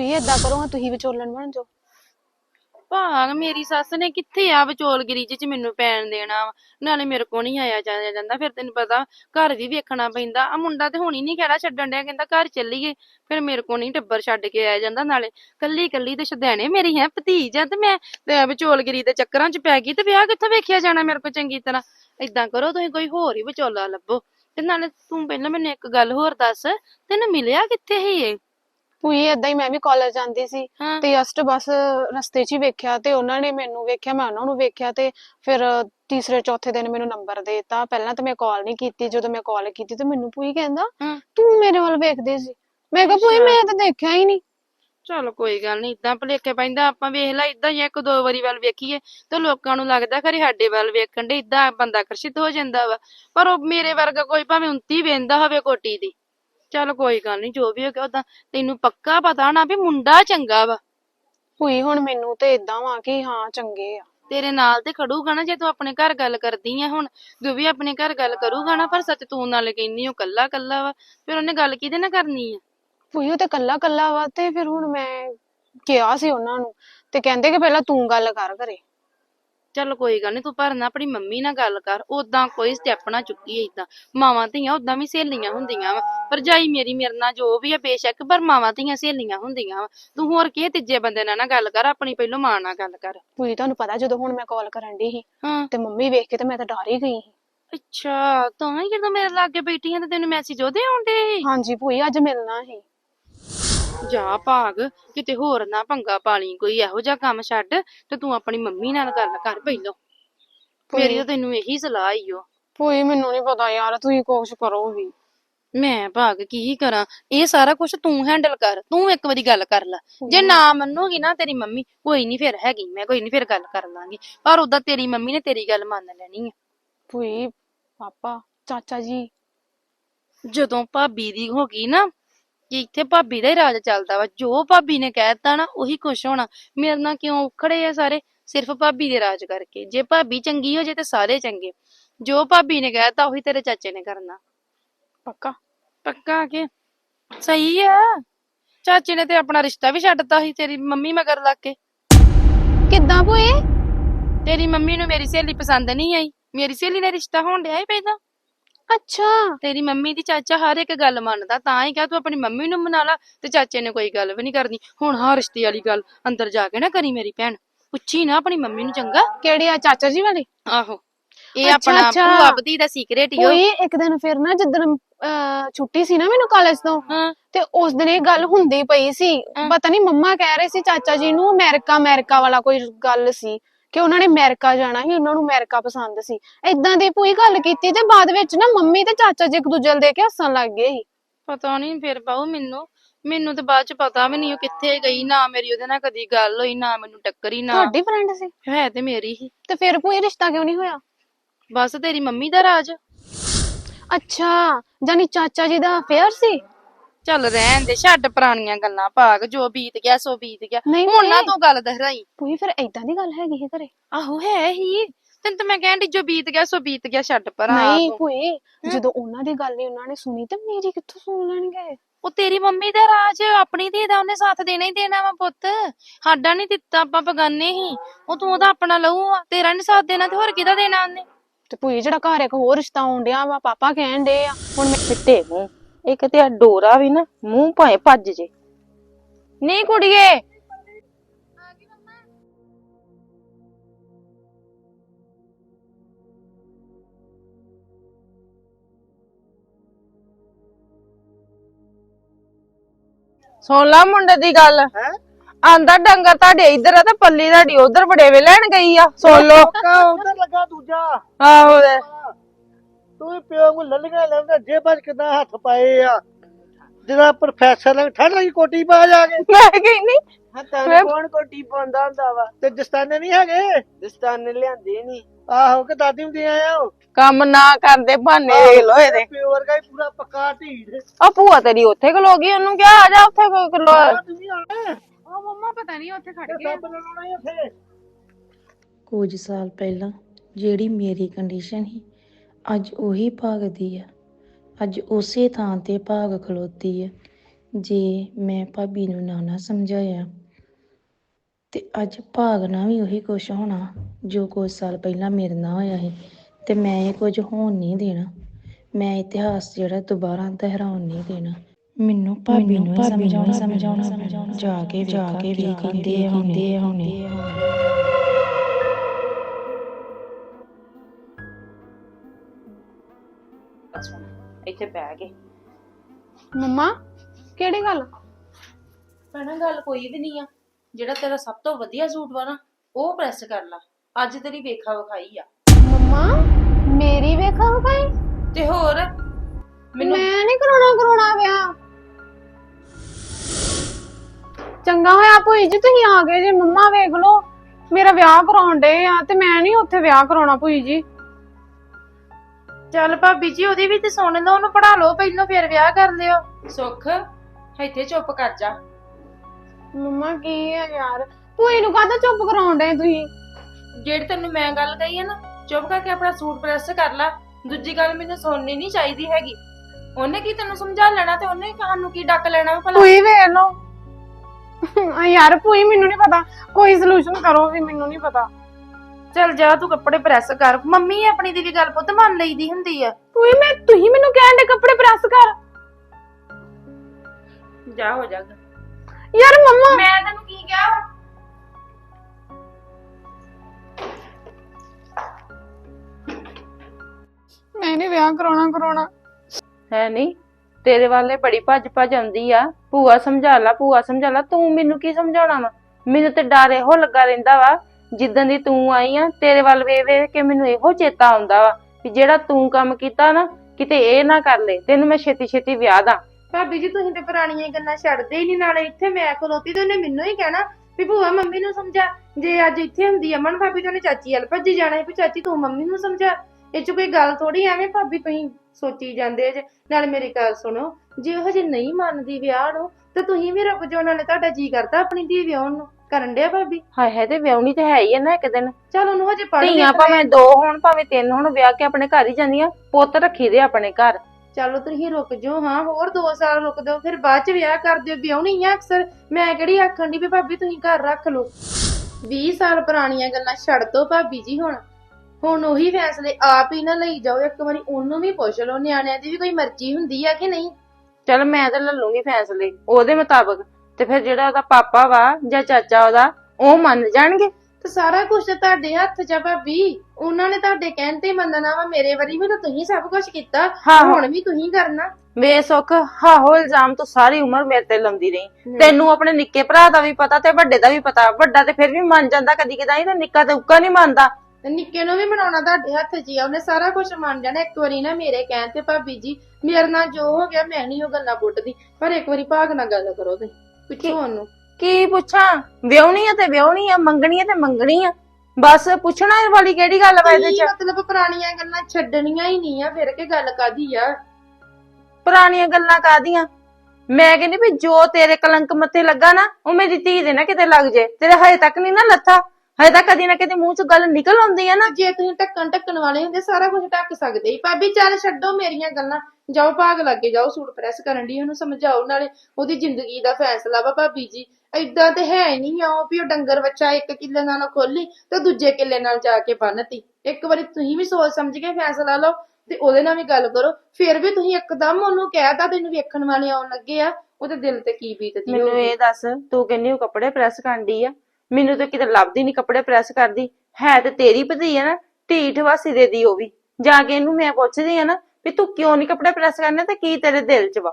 ਭੂਈ ਏਦਾਂ ਕਰੋ ਹਾਂ ਤੁਸੀਂ ਵਿਚੋਲਣ ਬਣ ਜਾਓ। ਭਾਗ, ਮੇਰੀ ਸੱਸ ਨੇ ਕਿੱਥੇ ਆ ਵਿਚੋਲਗਰੀ ਚ ਮੈਨੂੰ ਪੈਣ ਦੇਣਾ ਵਾ। ਨਾਲੇ ਮੇਰੇ ਕੋ ਨਹੀਂ ਆਇਆ ਜਾਇਆ ਜਾਂਦਾ, ਫਿਰ ਤੈਨੂੰ ਪਤਾ ਘਰ ਵੀ ਵੇਖਣਾ ਪੈਂਦਾ। ਆ ਮੁੰਡਾ ਤੇ ਹੁਣ ਹੀ ਨਹੀਂ ਖੜਾ ਛੱਡਣ ਡਿਆ, ਕਹਿੰਦਾ ਘਰ ਚੱਲੀਏ, ਫਿਰ ਮੇਰੇ ਕੋ ਨਹੀਂ ਟੱਬਰ ਛੱਡ ਕੇ ਆਇਆ ਜਾਂਦਾ, ਨਾਲੇ ਕੱਲੀ ਕੱਲੀ ਤੇ ਛਦੈਣੇ ਮੇਰੀ ਹੈ ਭਤੀਜ ਆ, ਤੇ ਮੈਂ ਤੇ ਵਿਚੋਲਗਰੀ ਦੇ ਚੱਕਰਾਂ ਚ ਪੈ ਗਈ, ਤੇ ਵਿਆਹ ਕਿੱਥੋਂ ਵੇਖਿਆ ਜਾਣਾ ਮੇਰੇ ਕੋ ਚੰਗੀ ਤਰ੍ਹਾਂ? ਏਦਾਂ ਕਰੋ, ਤੁਸੀਂ ਕੋਈ ਹੋਰ ਹੀ ਵਿਚੋਲਾ ਲੱਭੋ। ਤੇ ਨਾਲੇ ਤੂੰ ਪਹਿਲਾਂ ਮੈਨੂੰ ਇੱਕ ਗੱਲ ਹੋਰ ਦੱਸ, ਤੈਨੂੰ ਮਿਲਿਆ ਕਿੱਥੇ ਸੀ ਇਹ? ਭੂਈ ਏਦਾਂ ਹੀ ਮੈਂ ਵੀ ਕਾਲਜ ਜਾਂਦੀ ਸੀ ਹਾਂ। ਤੇ ਜਸਟ ਬਸ ਰਸਤੇ 'ਚ ਹੀ ਵੇਖਿਆ ਤੇ ਉਹਨਾਂ ਨੇ ਮੈਨੂੰ ਵੇਖਿਆ ਮੈਂ ਉਹਨਾਂ ਨੂੰ ਵੇਖਿਆ ਤੇ ਫਿਰ ਤੀਸਰੇ ਚੌਥੇ ਦਿਨ ਮੈਨੂੰ ਨੰਬਰ ਦੇਤਾ। ਪਹਿਲਾਂ ਤਾਂ ਮੈਂ ਕਾਲ ਨਹੀਂ ਕੀਤੀ ਜਦੋਂ ਮੈਂ ਕਾਲ ਕੀਤੀ ਤੇ ਮੈਨੂੰ ਭੂਈ ਕਹਿੰਦਾ ਹਾਂ। ਤੂੰ ਮੇਰੇ ਵੱਲ ਵੇਖਦੇ ਸੀ। ਮੈਂ ਕਿਹਾ ਭੂਈ ਮੈਂ ਤਾਂ ਦੇਖਿਆ ਹੀ ਨਹੀਂ। ਚਲ ਕੋਈ ਗੱਲ ਨਹੀਂ ਇਦਾਂ ਭੁਲੇਖੇ ਪੈਂਦਾ ਆਪਾਂ ਵੇਖ ਲਾ ਇਦਾਂ ਹੀ ਆ, ਇੱਕ ਦੋ ਵਾਰੀ ਵੱਲ ਵੇਖੀਏ ਤੇ ਲੋਕਾਂ ਨੂੰ ਲੱਗਦਾ ਖਰੇ ਸਾਡੇ ਵੱਲ ਵੇਖਣ ਦੇ ਇਦਾਂ ਬੰਦਾ ਆਕਰਸ਼ਿਤ ਹੋ ਜਾਂਦਾ ਵਾ। ਪਰ ਉਹ ਮੇਰੇ ਵਰਗਾ ਕੋਈ ਭਾਵੇਂ ਉੱਤੀ ਵੇਂਦਾ ਹੋਵੇ ਕੋਟੀ ਦੀ। ਚਲ ਕੋਈ ਗੱਲ ਨਹੀਂ ਜੋ ਵੀ ਹੋ ਗਿਆ ਉਦਾਂ ਤੈਨੂੰ ਪੱਕਾ ਪਤਾ ਨਾ ਵੀ ਮੁੰਡਾ ਚੰਗਾ ਵਾ। ਭੂਈ ਹੁਣ ਮੈਨੂੰ ਤੇ ਇਦਾਂ ਵਾ ਕਿ ਹਾਂ ਚੰਗੇ ਆ। ਤੇਰੇ ਨਾਲ ਤੇ ਖੜੂਗਾ ਨਾ ਜੇ ਤੂੰ ਆਪਣੇ ਘਰ ਗੱਲ ਕਰਦੀ ਆ ਹੁਣ ਜੋ ਵੀ ਆਪਣੇ ਘਰ ਗੱਲ ਕਰੂਗਾ ਨਾ ਪਰ ਸੱਚ ਤੂੰ ਨਾਲ ਕਹਿੰਦੀ ਉਹ ਕੱਲਾ ਕੱਲਾ ਵਾ ਫਿਰ ਉਹਨੇ ਗੱਲ ਕਿਹਦੇ ਨਾਲ ਕਰਨੀ ਆ? ਭੂਈ ਉਹ ਤੇ ਕੱਲਾ ਕੱਲਾ ਵਾ ਤੇ ਫਿਰ ਹੁਣ ਮੈਂ ਕਿਹਾ ਸੀ ਉਹਨਾਂ ਨੂੰ ਤੇ ਕਹਿੰਦੇ ਕਿ ਪਹਿਲਾਂ ਤੂੰ ਗੱਲ ਕਰ ਘਰੇ। ਚੱਲ ਕੋਈ ਗੱਲ ਨਹੀਂ ਤੂੰ ਪਰ ਨਾ ਆਪਣੀ ਮੰਮੀ ਨਾਲ ਗੱਲ ਕਰ ਉਦਾਂ ਕੋਈ ਸਟੈਪ ਨਾ ਚੁੱਕੀ ਏਦਾਂ। ਮਾਵਾਂ ਧੀਆਂ ਉਦਾਂ ਵੀ ਸਹੇਲੀਆਂ ਹੁੰਦੀਆਂ ਵਾ। ਭਰਜਾਈ ਮੇਰੀ ਮੇਰੇ ਨਾਲ ਜੋ ਵੀ ਆ ਬੇਸ਼ੱਕ ਪਰ ਮਾਵਾਂ ਧੀਆਂ ਸਹੇਲੀਆਂ ਹੁੰਦੀਆਂ ਵਾ। ਤੂੰ ਹੋਰ ਕੀ ਤੀਜੇ ਬੰਦੇ ਨਾਲ ਨਾ ਗੱਲ ਕਰ ਆਪਣੀ ਪਹਿਲੋਂ ਮਾਂ ਨਾਲ ਗੱਲ ਕਰ। ਭੂਈ ਤੁਹਾਨੂੰ ਪਤਾ ਜਦੋਂ ਹੁਣ ਮੈਂ ਕਾਲ ਕਰਨ ਦੀ ਸੀ ਹਾਂ। ਤੇ ਮੰਮੀ ਵੇਖ ਕੇ ਤੇ ਮੈਂ ਤਾਂ ਡਰ ਹੀ ਗਈ ਸੀ। ਅੱਛਾ ਤਾਂ ਹੀ ਜਦੋਂ ਮੇਰੇ ਲਾਗੇ ਬੈਠੀ ਆਂ ਤੇ ਤੈਨੂੰ ਮੈਸੇਜ ਉਹਦੇ ਆਉਂਦੇ ਹਾਂਜੀ ਭੂਈ ਅੱਜ ਮਿਲਣਾ ਸੀ। ਜਾ ਭਾਗ ਕਿਤੇ ਹੋਰ ਨਾ ਪੰਗਾ ਪਾਲੀ ਕੋਈ ਇਹੋ ਜਿਹਾ ਕੰਮ ਛੱਡ ਤੇ ਤੂੰ ਆਪਣੀ ਮੰਮੀ ਨਾਲ ਗੱਲ ਕਰ ਪਹਿਲੋਂ। ਮੇਰੀ ਤਾਂ ਤੈਨੂੰ ਇਹੀ ਸਲਾਹ ਈ ਓ। ਭੂਈ ਮੈਨੂੰ ਨਹੀਂ ਪਤਾ ਯਾਰ ਤੁਸੀਂ ਕੁਛ ਕਰੋ ਵੀ। ਮੈਂ ਭਾਗ ਕੀ ਕਰਾਂ? ਇਹ ਸਾਰਾ ਕੁਝ ਤੂੰ ਹੈਂਡਲ ਕਰ ਤੂੰ ਇੱਕ ਵਾਰੀ ਗੱਲ ਕਰ ਲੈ। ਜੇ ਨਾ ਮੰਨੂਗੀ ਨਾ ਤੇਰੀ ਮੰਮੀ ਕੋਈ ਨਹੀਂ ਫਿਰ ਹੈਗੀ ਮੈਂ ਕੋਈ ਨਹੀਂ ਫਿਰ ਗੱਲ ਕਰ ਲਾਂਗੀ। ਪਰ ਉਦਾਂ ਤੇਰੀ ਮੰਮੀ ਨੇ ਤੇਰੀ ਗੱਲ ਮੰਨ ਲੈਣੀ ਆ। ਭੂਈ ਪਾਪਾ ਚਾਚਾ ਜੀ। ਜਦੋਂ ਭਾਬੀ ਦੀ ਹੋ ਗਈ ਨਾ ਕਿ ਇੱਥੇ ਭਾਬੀ ਦਾ ਹੀ ਰਾਜ ਚੱਲਦਾ ਵਾ। ਜੋ ਭਾਬੀ ਨੇ ਕਹਿਤਾ ਨਾ ਉਹੀ ਕੁਛ ਹੋਣਾ। ਮੇਰੇ ਨਾਲ ਕਿਉਂ ਉਖੜੇ ਆ ਸਾਰੇ? ਸਿਰਫ ਭਾਬੀ ਦੇ ਰਾਜ ਕਰਕੇ। ਜੇ ਭਾਬੀ ਚੰਗੀ ਹੋ ਜੇ ਤੇ ਸਾਰੇ ਚੰਗੇ। ਜੋ ਭਾਬੀ ਨੇ ਕਹਿਤਾ ਉਹੀ ਤੇਰੇ ਚਾਚੇ ਨੇ ਕਰਨਾ। ਪੱਕਾ? ਪੱਕਾ ਕਿ ਸਹੀ ਆ? ਚਾਚੇ ਨੇ ਤੇ ਆਪਣਾ ਰਿਸ਼ਤਾ ਵੀ ਛੱਡਤਾ ਸੀ ਤੇਰੀ ਮੰਮੀ ਮਗਰ ਲੱਗ ਕੇ। ਕਿੱਦਾਂ ਭੂਈ ਤੇਰੀ ਮੰਮੀ ਨੂੰ ਮੇਰੀ ਸਹੇਲੀ ਪਸੰਦ ਨਹੀਂ ਆਈ। ਮੇਰੀ ਸਹੇਲੀ ਨੇ ਰਿਸ਼ਤਾ ਹੋਣ ਡਿਆ ਹੀ ਪਹਿਲਾਂ। ਅੱਛਾ। ਤੇਰੀ ਮੰਮੀ ਦੀ ਚਾਚਾ ਹਰ ਇੱਕ ਗੱਲ ਮੰਨਦਾ ਤਾਂ ਹੀ ਕਿਹਾ ਤੂੰ ਆਪਣੀ ਮੰਮੀ ਨੂੰ ਮਨਾ ਲਾ ਤੇ ਚਾਚੇ ਨੇ ਕੋਈ ਗੱਲ ਵੀ ਨਹੀਂ ਕਰਨੀ। ਹੁਣ ਹਾਂ ਰਿਸ਼ਤੇ ਵਾਲੀ ਗੱਲ ਅੰਦਰ ਜਾ ਕੇ ਨਾ ਕਰੀ ਮੇਰੀ ਭੈਣ। ਪੁੱਛੀ ਨਾ ਆਪਣੀ ਮੰਮੀ ਨੂੰ ਚੰਗਾ। ਕਿਹੜੀ ਆ ਚਾਚਾ ਜੀ ਵਾਲੀ? ਆਹੋ। ਇਹ ਆਪਣਾ। ਭੂਆ ਬਦੀ ਦਾ ਸੀਕ੍ਰੇਟ ਹੀ ਭੂਈ ਇੱਕ ਦਿਨ ਫਿਰ ਨਾ ਅਹ, ਛੁੱਟੀ ਸੀ ਨਾ ਮੈਨੂੰ ਕਾਲਜ ਤੋਂ ਤੇ ਉਸ ਦਿਨ ਇਹ ਗੱਲ ਹੁੰਦੀ ਪਈ ਸੀ। ਪਤਾ ਨਹੀਂ ਮੰਮਾ ਕਹਿ ਰਹੇ ਸੀ ਚਾਚਾ ਜੀ ਨੂੰ ਅਮਰੀਕਾ ਅਮਰੀਕਾ ਵਾਲਾ ਕੋਈ ਗੱਲ ਸੀ। ਕਿ ਉਹਨਾਂ ਨੇ ਅਮਰੀਕਾ ਜਾਣਾ ਸੀ ਉਹਨਾਂ ਨੂੰ ਅਮਰੀਕਾ ਪਸੰਦ ਸੀ। ਏਦਾਂ ਦੀ ਭੂਈ ਗੱਲ ਕੀਤੀ ਤੇ ਬਾਅਦ ਵਿੱਚ ਨਾ ਮੰਮੀ ਤੇ ਚਾਚਾ ਜੀ ਇੱਕ ਦੂਜੇ ਵੱਲ ਦੇਖ ਕੇ ਹੱਸਣ ਲੱਗ ਗਏ ਸੀ। ਪਤਾ ਨਹੀਂ ਫਿਰ ਬਾਹੂ ਮੈਨੂੰ ਮੈਨੂੰ ਤੇ ਬਾਅਦ ਚ ਪਤਾ ਵੀ ਨਹੀਂ ਉਹ ਕਿੱਥੇ ਗਈ ਨਾ ਮੇਰੀ ਉਹਦੇ ਨਾਲ ਕਦੀ ਗੱਲ ਹੋਈ ਨਾ ਮੈਨੂੰ ਟੱਕਰੀ ਨਾ ਤੁਹਾਡੀ ਫਰੈਂਡ ਸੀ? ਹੈ ਤੇ ਮੇਰੀ ਹੀ। ਤੇ ਫਿਰ ਭੂਈ ਰਿਸ਼ਤਾ ਕਿਉਂ ਨਹੀਂ ਹੋਇਆ? ਬਸ ਤੇਰੀ ਮੰਮੀ ਦਾ ਰਾਜ। ਅੱਛਾ ਜਾਨੀ ਚਾਚਾ ਜੀ ਦਾ ਅਫੇਅਰ ਸੀ? ਚੱਲ ਰਹਿਣ ਦੇ ਛੱਡ ਪੁਰਾਣੀਆਂ ਗੱਲਾਂ ਭਾਗ ਜੋ ਬੀਤ ਗਿਆ ਸੋ ਬੀਤ ਗਿਆ। ਨਹੀਂ ਹੁਣ ਨਾ। ਤੂੰ ਗੱਲ ਦਹਰਾਈ। ਭੂਈ ਫਿਰ ਏਦਾਂ ਦੀ ਗੱਲ ਹੈਗੀ ਹੈ ਘਰੇ? ਆਹੋ ਹੈ ਹੀ। ਤੈਨੂੰ ਤਾਂ ਮੈਂ ਕਹਿਣ ਜੋ ਬੀਤ ਗਿਆ ਸੋ ਬੀਤ ਗਿਆ ਛੱਡ ਪਰਾਂ ਨਹੀਂ ਤੂੰ। ਭੂਈ ਜਦੋਂ ਉਹਨਾਂ ਦੀ ਗੱਲ ਨਹੀਂ ਉਹਨਾਂ ਨੇ ਸੁਣੀ ਤੇ ਮੇਰੀ ਕਿੱਥੋਂ ਸੁਣ ਲੈਣਗੇ? ਉਹ ਤੇਰੀ ਮੰਮੀ ਦਾ ਰਾਜ ਆਪਣੀ ਧੀ ਦਾ ਉਹਨੇ ਸਾਥ ਦੇਣਾ ਹੀ ਦੇਣਾ ਵਾ ਪੁੱਤ। ਸਾਡਾ ਨਹੀਂ ਦਿੱਤਾ ਆਪਾਂ ਬਗਾਨੇ ਹੀ। ਉਹ ਤੂੰ ਉਹਦਾ ਆਪਣਾ ਲਊ ਆ ਤੇਰਾ ਨਹੀਂ ਸਾਥ ਦੇਣਾ ਤੇ ਹੋਰ ਕਿਹਦਾ ਦੇਣਾ ਉਹਨੇ? ਤੇ ਭੂਈ ਜਿਹੜਾ ਘਰ ਇੱਕ ਹੋਰ ਰਿਸ਼ਤਾ ਆਉਣ ਡਿਆ ਵਾ ਪਾਪਾ ਕਹਿਣ ਡੇ ਆ ਹੁਣ ਮੈਂ ਫਿੱਟੇ ਮੂੰਹ ਇੱਕ ਤੇ ਆ ਡੋਰਾ ਵੀ ਨਾ ਮੂੰਹ ਭਾਵੇਂ ਭੱਜ ਜੇ। ਨਹੀਂ ਕੁੜੀਏ। ਸੁਣ ਲਾ ਮੁੰਡੇ ਦੀ ਗੱਲ। ਆਂਦਾ ਡੰਗਰ ਤੁਹਾਡੇ ਇੱਧਰ ਆ ਤੇ ਪੱਲੀ ਤੁਹਾਡੀ ਉਧਰ ਵਡੇਵੇ ਲੈਣ ਗਈ ਆ। ਸੁਣ ਲੋ ਉਧਰ ਲੱਗਾ ਦੂਜਾ। ਆਹੋ। ਤੇ। ਪਿਓ ਨੂੰ ਲੱਲੀਆਂ ਲੈਂਦਾ ਜੇਬਾਂ 'ਚ ਕਿਦਾਂ ਹੱਥ ਪਾਏ ਆ? ਜਿਹੜਾ ਪ੍ਰੋਫੈਸਰ ਨੇ ਠੰਡ ਲਈ ਕੋਟੀ ਪਾ ਜਾ ਕੇ। ਮੈਂ ਕਹਿੰਦੀ ਹੱਥਾਂ ਕੌਣ ਕੋਟੀ ਪਾਉਂਦਾ ਹੁੰਦਾ ਵਾ? ਤੇ ਦਸਤਾਨੇ ਨਹੀਂ ਹੈਗੇ? ਦਸਤਾਨੇ ਲਿਆਂਦੇ ਨਹੀਂ। ਆਹੋ ਕਿ ਦਾਦੀ ਹੁੰਦੀ ਆਇਆ ਉਹ? ਕੰਮ ਨਾ ਕਰਦੇ ਬਹਾਨੇ ਵੇਖ ਲੋ ਇਹਦੇ। ਪਿਓ ਵਰਗਾ ਹੀ ਪੂਰਾ ਪੱਕਾ ਢੀਡ ਆ ਭੂਆ ਤੇਰੀ ਉੱਥੇ ਖਲੋ ਗਈ ਉਹਨੂੰ ਕਿਹਾ ਆ ਜਾ ਉੱਥੇ ਕੋਈ ਖਲੋ ਤੁਸੀਂ ਆਣਾ ਉਹ ਮੰਮਾ ਪਤਾ ਨਹੀਂ ਉੱਥੇ ਖੜ ਸੱਪ ਲਾਉਣਾ ਹੀ ਉੱਥੇ। ਕੁਝ ਸਾਲ ਪਹਿਲਾਂ ਜਿਹੜੀ ਮੇਰੀ ਕੰਡੀਸ਼ਨ ਸੀ ਅੱਜ ਉਹੀ ਭਾਗ ਦੀ ਆ। ਅੱਜ ਉਸੇ ਥਾਂ ਤੇ ਭਾਗ ਖਲੋਤੀ ਆ। ਜੇ ਮੈਂ ਭਾਬੀ ਨੂੰ ਨਾ ਨਾ ਸਮਝਾਇਆ ਤੇ ਅੱਜ ਭਾਗ ਨਾਲ ਵੀ ਉਹੀ ਕੁਛ ਹੋਣਾ ਜੋ ਕੁਝ ਸਾਲ ਪਹਿਲਾਂ ਮੇਰੇ ਨਾਲ ਹੋਇਆ ਸੀ ਤੇ ਮੈਂ ਇਹ ਕੁਝ ਹੋਣ ਨਹੀਂ ਦੇਣਾ। ਮੈਂ ਇਤਿਹਾਸ ਜਿਹੜਾ ਦੁਬਾਰਾ ਦੁਹਰਾਉਣ ਨਹੀਂ ਦੇਣਾ। ਮੈਨੂੰ ਭਾਬੀ ਨੂੰ ਸਮਝਾਉਣਾ ਸਮਝਾਉਣਾ ਜਾ ਕੇ ਜਾ ਕੇ ਵੇਖਦੇ ਹੁੰਦੇ ਹੁਣੇ ਇੱਥੇ ਬਹਿ ਗਏ। ਮੰਮਾ ਕਿਹੜੀ ਗੱਲ? ਭੈਣਾ ਗੱਲ ਕੋਈ ਵੀ ਨਹੀਂ ਆ। ਜਿਹੜਾ ਤੇਰਾ ਸਭ ਤੋਂ ਵਧੀਆ ਸੂਟ ਵਾ ਨਾ ਉਹ ਪ੍ਰੈਸ ਕਰ ਲਾ। ਅੱਜ ਤੇਰੀ ਵੇਖਾ ਵਿਖਾਈ ਆ। ਮੰਮਾ ਮੇਰੀ ਵੇਖਾ ਵਿਖਾਈ? ਤੇ ਹੋਰ? ਮੈਨੂੰ ਮੈਂ ਨਹੀਂ ਕਰਾਉਣਾ ਕਰਾਉਣਾ ਵਿਆਹ। ਚੰਗਾ ਹੋਇਆ ਭੂਈ ਜੀ ਤੁਸੀਂ ਆ ਗਏ ਜੇ। ਮੰਮਾ ਵੇਖ ਲਓ। ਮੇਰਾ ਵਿਆਹ ਕਰਾਉਣ ਡੇ ਆ ਤੇ ਮੈਂ ਨਹੀਂ ਉੱਥੇ ਵਿਆਹ ਕਰਾਉਣਾ ਭੂਈ ਜੀ। ਚੱਲ ਭਾਬੀ ਜੀ ਉਹਦੀ ਵੀ ਤੇ ਸੁਣ ਲਓ ਉਹਨੂੰ ਪੜਾ ਲਓ ਪਹਿਲਾਂ ਫਿਰ ਵਿਆਹ ਕਰ ਲਿਓ। ਸੁੱਖ ਇੱਥੇ ਚੁੱਪ ਕਰ ਜਾ। ਮੰਮਾ ਕੀ ਹੈ ਯਾਰ? ਭੂਈ ਨੂੰ ਕਾਹਦਾ ਚੁੱਪ ਕਰਾਉਣ ਡੇ ਤੁਸੀਂ? ਜਿਹੜੀ ਤੈਨੂੰ ਮੈਂ ਗੱਲ ਕਹੀ ਹੈ ਨਾ ਚੁੱਪ ਕਰਕੇ ਆਪਣਾ ਸੂਟ ਪ੍ਰੈਸ ਕਰ ਲੈ। ਦੂਜੀ ਗੱਲ ਮੈਨੂੰ ਸੁਣਨੀ ਨਹੀਂ ਚਾਹੀਦੀ ਹੈਗੀ। ਉਹਨੇ ਕੀ ਤੈਨੂੰ ਸਮਝਾ ਲੈਣਾ ਤੇ ਉਹਨੇ ਸਾਨੂੰ ਕੀ ਡੱਕ ਲੈਣਾ ਵਾ ਭਲਾ? ਭੂਈ ਵੇਖ ਲਓ। ਆ ਯਾਰ ਭੂਈ ਮੈਨੂੰ ਨਹੀਂ ਪਤਾ। ਕੋਈ ਸੋਲੂਸ਼ਨ ਕਰੋ ਵੀ ਮੈਨੂੰ ਨਹੀਂ ਪਤਾ। ਚੱਲ ਜਾ ਤੂੰ ਕੱਪੜੇ ਪ੍ਰੈਸ ਕਰ। ਮੰਮੀ ਆਪਣੀ ਦੀ ਵੀ ਗੱਲ ਪੁੱਤ ਮੰਨ ਲਈਦੀ ਹੁੰਦੀ ਆ। ਭੂਈ ਮੈਂ ਤੁਸੀਂ ਮੈਨੂੰ ਕਹਿਣ ਦੇ ਕੱਪੜੇ ਪ੍ਰੈਸ ਕਰ। ਜਾ ਹੋ ਜਾ ਯਾਰ ਮੰਮਾ ਮੈਂ ਤੈਨੂੰ ਕੀ ਕਿਹਾ ਵਾ? ਮੈਂ ਨਹੀਂ ਵਿਆਹ ਕਰਾਉਣਾ ਕਰਾਉਣਾ। ਹੈ ਨਹੀਂ ਤੇਰੇ ਵਾਲੇ ਬੜੀ ਭੱਜ ਭੱਜ ਆਉਂਦੀ ਆ। ਭੂਆ ਸਮਝਾ ਲਾ ਭੂਆ ਸਮਝਾ ਲਾ। ਤੂੰ ਮੈਨੂੰ ਕੀ ਸਮਝਾਉਣਾ ਵਾ? ਮੈਨੂੰ ਤੇ ਡਰ ਇਹੋ ਲੱਗਾ ਰਹਿੰਦਾ ਵਾ। ਜਿੱਦਾਂ ਦੀ ਤੂੰ ਆਈ ਆ, ਤੇਰੇ ਵੱਲ ਵੇ ਵੇ ਕੇ ਮੈਨੂੰ ਇਹੋ ਚੇਤਾ ਆਉਂਦਾ ਵਾ ਵੀ ਜਿਹੜਾ ਤੂੰ ਕੰਮ ਕੀਤਾ ਨਾ, ਕਿਤੇ ਇਹ ਨਾ ਕਰ ਲੈ, ਤੈਨੂੰ ਮੈਂ ਛੇਤੀ ਛੇਤੀ ਵਿਆਹ ਦਾਂ। ਭਾਬੀ ਜੀ, ਤੁਸੀਂ ਤੇ ਪੁਰਾਣੀਆਂ ਗੱਲਾਂ ਛੱਡਦੇ ਹੀ ਨਹੀਂ, ਨਾਲੇ ਇੱਥੇ ਮੈਂ ਖਲੋਤੀ ਤੇ ਉਹਨੇ ਮੈਨੂੰ ਹੀ ਕਹਿਣਾ ਵੀ ਭੂਆ, ਮੰਮੀ ਨੂੰ ਸਮਝਾ। ਜੇ ਅੱਜ ਇੱਥੇ ਹੁੰਦੀ ਅਮਨ ਭਾਬੀ, ਤੇ ਉਹਨੇ ਚਾਚੀ ਵੱਲ ਭੱਜੀ ਜਾਣਾ ਸੀ, ਵੀ ਚਾਚੀ ਤੂੰ ਮੰਮੀ ਨੂੰ ਸਮਝਾ। ਇਹ ਚ ਕੋਈ ਗੱਲ ਥੋੜੀ ਐਵੇਂ ਭਾਬੀ, ਤੁਸੀਂ ਸੋਚੀ ਜਾਂਦੇ ਜੇ। ਨਾਲ ਮੇਰੀ ਗੱਲ ਸੁਣੋ, ਜੇ ਉਹ ਹਜੇ ਨਹੀਂ ਮੰਨਦੀ ਵਿਆਹ ਨੂੰ, ਤੇ ਤੁਸੀਂ ਵੀ ਰੁਕ ਜਾਓ, ਨਾਲੇ ਤੁਹਾਡਾ ਜੀ ਕਰਦਾ ਆਪਣੀ ਧੀ ਵਿਆਹ ਨੂੰ। ਕਰਨ ਡਿਆ ਭਾਬੀ? ਹਾਏ ਹਾਏ ਤੇ ਵਿਆਹਣੀ ਤੇ ਹੈ ਹੀ ਆ ਨਾ ਇੱਕ ਦਿਨ। ਚਲ ਉਹਨੂੰ ਹਜੇ ਪੜ੍ਹ ਧੀਆਂ ਭਾਵੇਂ ਦੋ ਹੋਣ ਭਾਵੇਂ ਤਿੰਨ ਹੋਣ ਵਿਆਹ ਕੇ ਆਪਣੇ ਘਰ ਹੀ ਜਾਂਦੀਆਂ ਪੁੱਤ ਰੱਖੀ ਦੇ ਆਪਣੇ ਘਰ। ਚਲੋ ਤੁਸੀਂ ਰੁਕ ਜਾਓ ਹਾਂ ਹੋਰ 2 ਸਾਲ ਰੁਕ ਦਿਓ ਫਿਰ ਬਾਅਦ ਚ ਵਿਆਹ ਕਰ ਦਿਓ। ਵਿਆਹਣੀ ਆ ਅਕਸਰ। ਮੈਂ ਕਿਹੜੀ ਆਖਣ ਦੀ ਵੀ ਭਾਬੀ ਤੁਸੀਂ ਘਰ ਰੱਖ ਲਓ। 20 ਸਾਲ ਪੁਰਾਣੀਆਂ ਗੱਲਾਂ ਛੱਡ ਦੋ ਭਾਬੀ ਜੀ ਹੁਣ। ਹੁਣ ਉਹੀ ਫੈਸਲੇ ਆਪ ਹੀ ਨਾ ਲਈ ਜਾਓ ਇੱਕ ਵਾਰੀ ਉਹਨੂੰ ਵੀ ਪੁੱਛ ਲਓ ਨਿਆਣਿਆਂ ਦੀ ਵੀ ਕੋਈ ਮਰਜ਼ੀ ਹੁੰਦੀ ਆ ਕਿ ਨਹੀਂ? ਚਲ ਮੈਂ ਤਾਂ ਲੈ ਲੂੰਗੀ ਫੈਸਲੇ ਉਹਦੇ ਮੁਤਾਬਕ। ਤੇ ਫਿਰ ਜਿਹੜਾ ਉਹਦਾ ਪਾਪਾ ਵਾ ਜਾਂ ਚਾਚਾ ਉਹਦਾ ਉਹ ਮੰਨ ਜਾਣਗੇ? ਤੇ ਸਾਰਾ ਕੁਝ ਤੁਹਾਡੇ ਹੱਥ 'ਚ ਆ ਭਾਬੀ। ਉਹਨਾਂ ਨੇ ਤੁਹਾਡੇ ਕਹਿਣ ਤੇ ਹੀ ਮੰਨਣਾ ਵਾ ਮੇਰੇ ਵਾਰੀ ਵੀ ਤਾਂ ਤੁਸੀਂ ਸਭ ਕੁਝ ਕੀਤਾ ਹੁਣ ਵੀ ਤੁਸੀਂ ਕਰਨਾ। ਵੇ ਸੁੱਖ ਹਾਹੋ ਇਲਜ਼ਾਮ ਤੂੰ ਸਾਰੀ ਉਮਰ ਮੇਰੇ ਤੇ ਲਾਉਂਦੀ ਰਹੀ। ਤੈਨੂੰ ਆਪਣੇ ਨਿੱਕੇ ਭਰਾ ਦਾ ਵੀ ਪਤਾ ਤੇ ਵੱਡੇ ਦਾ ਵੀ ਪਤਾ। ਵੱਡਾ ਤੇ ਫਿਰ ਵੀ ਮੰਨ ਜਾਂਦਾ ਕਦੀ ਕਦਾਈ ਤੇ ਨਿੱਕਾ ਤੇ ਉੱਕਾ ਨਹੀਂ ਮੰਨਦਾ। ਤੇ ਨਿੱਕੇ ਨੂੰ ਵੀ ਮਨਾਉਣਾ ਤੁਹਾਡੇ ਹੱਥ 'ਚ ਹੀ ਆ। ਉਹਨੇ ਸਾਰਾ ਕੁਝ ਮੰਨ ਜਾਣਾ। ਇੱਕ ਵਾਰੀ ਨਾ ਮੇਰੇ ਕਹਿਣ ਤੇ ਭਾਬੀ ਜੀ ਮੇਰੇ ਨਾਲ ਜੋ ਹੋ ਗਿਆ ਮੈਂ ਨਹੀਂ ਉਹ ਗੱਲਾਂ ਪੁੱਟਦੀ। ਪਰ ਇੱਕ ਵਾਰੀ ਭਾਗ ਨਾਲ ਗੱਲ ਕਰੋ ਤੇ ਪੁੱਛੋ ਉਹਨੂੰ ਕੀ ਪੁੱਛਾਂ? ਵਿਆਹਣੀ ਆ ਤੇ ਵਿਆਹਣੀ ਆ ਮੰਗਣੀ ਆ ਤੇ ਮੰਗਣੀ ਆ। ਬਸ ਪੁੱਛਣਾ ਵਾਲੀ ਕਿਹੜੀ ਗੱਲ ਵਾ ਇਹਦੇ ਚ? ਮਤਲਬ ਪੁਰਾਣੀਆਂ ਗੱਲਾਂ ਛੱਡਣੀਆਂ ਹੀ ਨਹੀਂ ਆ ਫਿਰ ਕੇ ਗੱਲ ਕਾਦੀ ਆ? ਪੁਰਾਣੀਆਂ ਗੱਲਾਂ ਕਾਦੀਆਂ ਮੈਂ ਕਹਿੰਦੀ ਵੀ ਜੋ ਤੇਰੇ ਕਲੰਕ ਮੱਥੇ ਲੱਗਾ ਨਾ ਉਹ ਮੇਰੀ ਧੀ ਦੇ ਨਾ ਕਿਤੇ ਲੱਗ ਜੇ। ਤੇਰੇ ਹਜੇ ਤੱਕ ਨਹੀਂ ਨਾ ਲੱਥਾ। ਹਜੇ ਤੱਕ ਕਦੀ ਨਾ ਕਦੀ ਮੂੰਹ ਚ ਗੱਲ ਨਿਕਲ ਆਉਂਦੀ ਆ ਨਾ। ਜੇ ਤੁਸੀਂ ਢੱਕਣ ਢੱਕਣ ਵਾਲੇ ਹੁੰਦੇ ਸਾਰਾ ਕੁਝ ਢੱਕ ਸਕਦੇ ਹੀ ਭਾਬੀ ਚੱਲ ਛੱਡੋ ਮੇਰੀਆਂ ਗੱਲਾਂ। ਜਾਓ ਭਾਗ ਲੱਗੇ ਜਾਓ ਸੂਟ ਪ੍ਰੈਸ ਕਰਨ ਦੀ ਉਹਨੂੰ ਸਮਝਾਓ। ਨਾਲੇ ਉਹਦੀ ਜ਼ਿੰਦਗੀ ਦਾ ਫੈਸਲਾ ਵਾ ਭਾਬੀ ਜੀ। ਏਦਾਂ ਤੇ ਹੈ ਨਹੀਂ ਆ ਉਹ ਵੀ ਉਹ ਡੰਗਰ ਬੱਚਾ ਇੱਕ ਕਿੱਲੇ ਨਾਲ ਖੋਲੀ ਤੇ ਦੂਜੇ ਕਿੱਲੇ ਨਾਲ ਜਾ ਕੇ ਬੰਨਤੀ। ਇੱਕ ਵਾਰੀ ਤੁਸੀਂ ਵੀ ਸੋਚ ਸਮਝ ਕੇ ਫੈਸਲਾ ਲਓ ਤੇ ਉਹਦੇ ਨਾਲ ਵੀ ਗੱਲ ਕਰੋ। ਫਿਰ ਵੀ ਤੁਸੀਂ ਇੱਕਦਮ ਉਹਨੂੰ ਕਹਿਤਾ ਤੈਨੂੰ ਵੇਖਣ ਵਾਲੇ ਆਉਣ ਲੱਗੇ ਆ। ਉਹਦੇ ਦਿਲ ਤੇ ਕੀ ਬੀਤਦੀ ਮੈਨੂੰ ਇਹ ਦੱਸ ਤੂੰ ਕਹਿੰਦੀ ਉਹ ਕੱਪੜੇ ਪ੍ਰੈਸ ਕਰਦੀ ਆ? ਮੈਨੂੰ ਤਾਂ ਕਿਤੇ ਲੱਭਦੀ ਨਹੀਂ ਕੱਪੜੇ ਪ੍ਰੈਸ ਕਰਦੀ। ਹੈ ਤੇ ਤੇਰੀ ਭਤੀ ਆ ਨਾ ਢੀਠ ਵਾ ਸਿਰੇ ਦੀ ਉਹ ਵੀ। ਜਾ ਕੇ ਇਹਨੂੰ ਮੈਂ ਪੁੱਛਦੀ ਆ ਨਾ ਵੀ ਤੂੰ ਕਿਉਂ ਨਹੀਂ ਕੱਪੜੇ ਪ੍ਰੈਸ ਕਰਨੇ ਤੇ ਕੀ ਤੇਰੇ ਦਿਲ 'ਚ ਵਾ?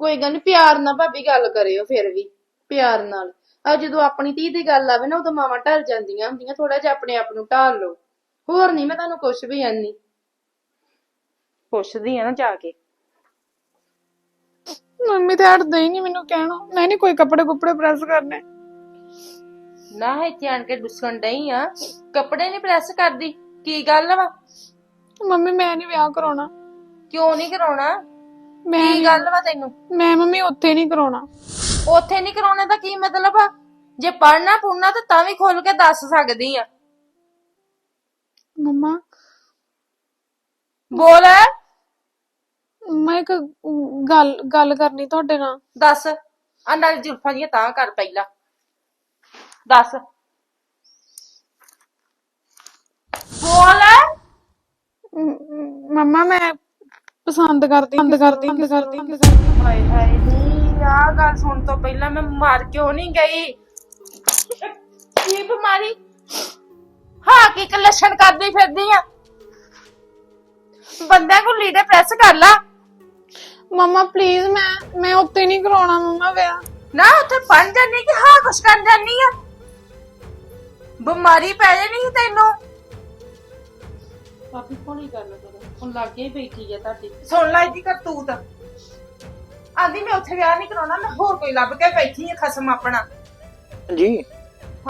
ਕੋਈ ਗੱਲ ਨਹੀਂ ਪਿਆਰ ਨਾਲ ਭਾਬੀ ਗੱਲ ਕਰਿਓ ਫਿਰ ਵੀ ਪਿਆਰ ਨਾਲ। ਆ ਜਦੋਂ ਆਪਣੀ ਧੀ ਦੀ ਗੱਲ ਆਵੇ ਨਾ ਉਦੋਂ ਮਾਵਾਂ ਢਲ ਜਾਂਦੀਆਂ ਹੁੰਦੀਆਂ ਥੋੜਾ ਜਿਹਾ ਆਪਣੇ ਆਪ ਨੂੰ ਢਾਲ ਲਓ। ਹੋਰ ਨਹੀਂ ਮੈਂ ਤੁਹਾਨੂੰ ਕੁਝ ਵੀ ਆਨੀ ਪੁੱਛਦੀ ਆ ਨਾ ਜਾ ਕੇ। ਮੰਮੀ ਤੇ ਹਟਦੇ ਹੀ ਨਹੀਂ ਮੈਨੂੰ ਕਹਿਣਾ। ਮੈਂ ਨਹੀਂ ਕੋਈ ਕੱਪੜੇ ਕੁੱਪੜੇ ਪ੍ਰੈਸ ਕਰਨੇ। ਨਾ ਇੱਥੇ ਆਣ ਕੇ ਡੁੱਸਣ ਡਈ ਆ। ਕੱਪੜੇ ਨਹੀਂ ਪ੍ਰੈਸ ਕਰਦੀ ਕੀ ਗੱਲ ਵਾ? ਮੰਮੀ ਮੈਂ ਨਹੀਂ ਵਿਆਹ ਕਰਾਉਣਾ। ਕਿਉਂ ਨਹੀਂ ਕਰਾਉਣਾ? ਮੈਂ ਕੀ ਗੱਲ ਵਾ ਤੈਨੂੰ? ਮੈਂ ਮੰਮੀ ਉੱਥੇ ਨਹੀਂ ਕਰਾਉਣਾ। ਉੱਥੇ ਨਹੀਂ ਕਰਾਉਣੇ ਦਾ ਕੀ ਮਤਲਬ ਆ? ਜੇ ਪੜਨਾ ਪੁੜਨਾ ਤਾਂ ਤਾਂ ਵੀ ਖੁੱਲ ਕੇ ਦੱਸ ਸਕਦੀ ਆ। ਮੰਮਾ। ਬੋਲ। ਮੈਂ ਇੱਕ ਗੱਲ ਗੱਲ ਕਰਨੀ ਤੁਹਾਡੇ ਨਾਲ। ਦੱਸ। ਆ ਨਾਲ ਜੁਲਫਾਂ ਦੀਆਂ ਤਾਂ ਕਰ ਪਹਿਲਾਂ। ਦੱਸ। ਬੋਲ। ਮੰਮਾ ਮੈਂ ਪਸੰਦ ਕਰਦੀ ਪਸੰਦ ਕਰਦੀ ਕਰਦੀ ਕਰਦੀ। ਹਾਏ ਹਾਏ ਨੀ ਆ ਗੱਲ ਸੁਣ ਤੋਂ ਪਹਿਲਾਂ ਮੈਂ ਮਰ ਕਿਉਂ ਨਹੀਂ ਗਈ? ਕੀ ਬਿਮਾਰੀ? ਹਾਂ ਕੀ ਕ ਲੱਛਣ ਕਰਦੀ ਫਿਰਦੀ ਆ? ਬੰਦਿਆਂ ਨੂੰ ਲੀੜੇ ਪ੍ਰੈਸ ਕਰ ਲਾ। ਮੰਮਾ ਪਲੀਜ਼ ਮੈਂ ਮੈਂ ਉੱਤੇ ਨਹੀਂ ਕਰਾਉਣਾ ਮੰਮਾ ਵਿਆਹ। ਨਾ ਉੱਥੇ ਪੜ ਜਾਨੀ ਕਿ ਹਾਂ ਕੁਛ ਕਰ ਜਾਨੀ ਆ? ਬਿਮਾਰੀ ਪੈ ਜਾਣੀ ਸੀ ਤੈਨੂੰ? ਭਾਬੀ ਕੋਣੀ ਗੱਲ ਕਰੋ। ਹੁਣ ਲੱਗੇ ਬੈਠੀ ਆ ਤੁਹਾਡੀ। ਸੁਣ ਲੈ ਇਹਦੀ ਕਰਤੂਤ। ਆਂਦੀ ਮੈਂ ਉੱਥੇ ਵਿਆਹ ਨਹੀਂ ਕਰਾਉਣਾ ਮੈਂ ਹੋਰ ਕੋਈ ਲੱਭ ਕੇ ਬੈਠੀ ਆ ਖਸਮ ਆਪਣਾ। ਜੀ।